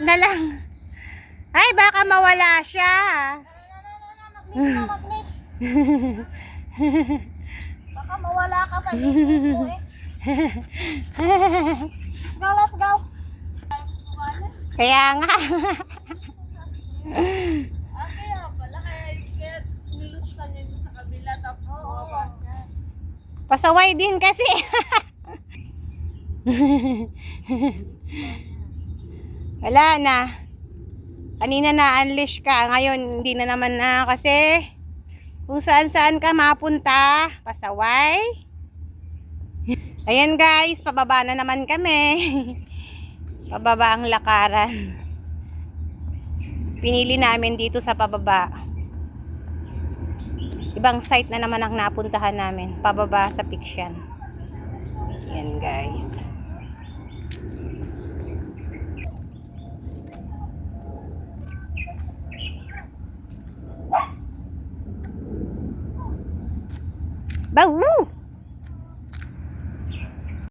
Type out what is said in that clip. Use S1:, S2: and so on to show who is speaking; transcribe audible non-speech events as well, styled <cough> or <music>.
S1: na lang. Ay, baka mawala siya.
S2: Baka mawala ka eh. Let's go, let's go.
S1: Kaya nga.
S3: Kaya pala. Kaya, kaya nilusutan niya yung sa kabila. Tapos, bumaba niya.
S1: Pasaway din kasi. <laughs> Wala na. Kanina na unleash ka. Ngayon, hindi na naman na kasi kung saan saan ka mapunta, pasaway. <laughs> Ayan guys, pababa na naman kami. <laughs> pababa ang lakaran. Pinili namin dito sa pababa. Ibang site na naman ang napuntahan namin. Pababa sa Piksyan. Yan guys. 吧呜。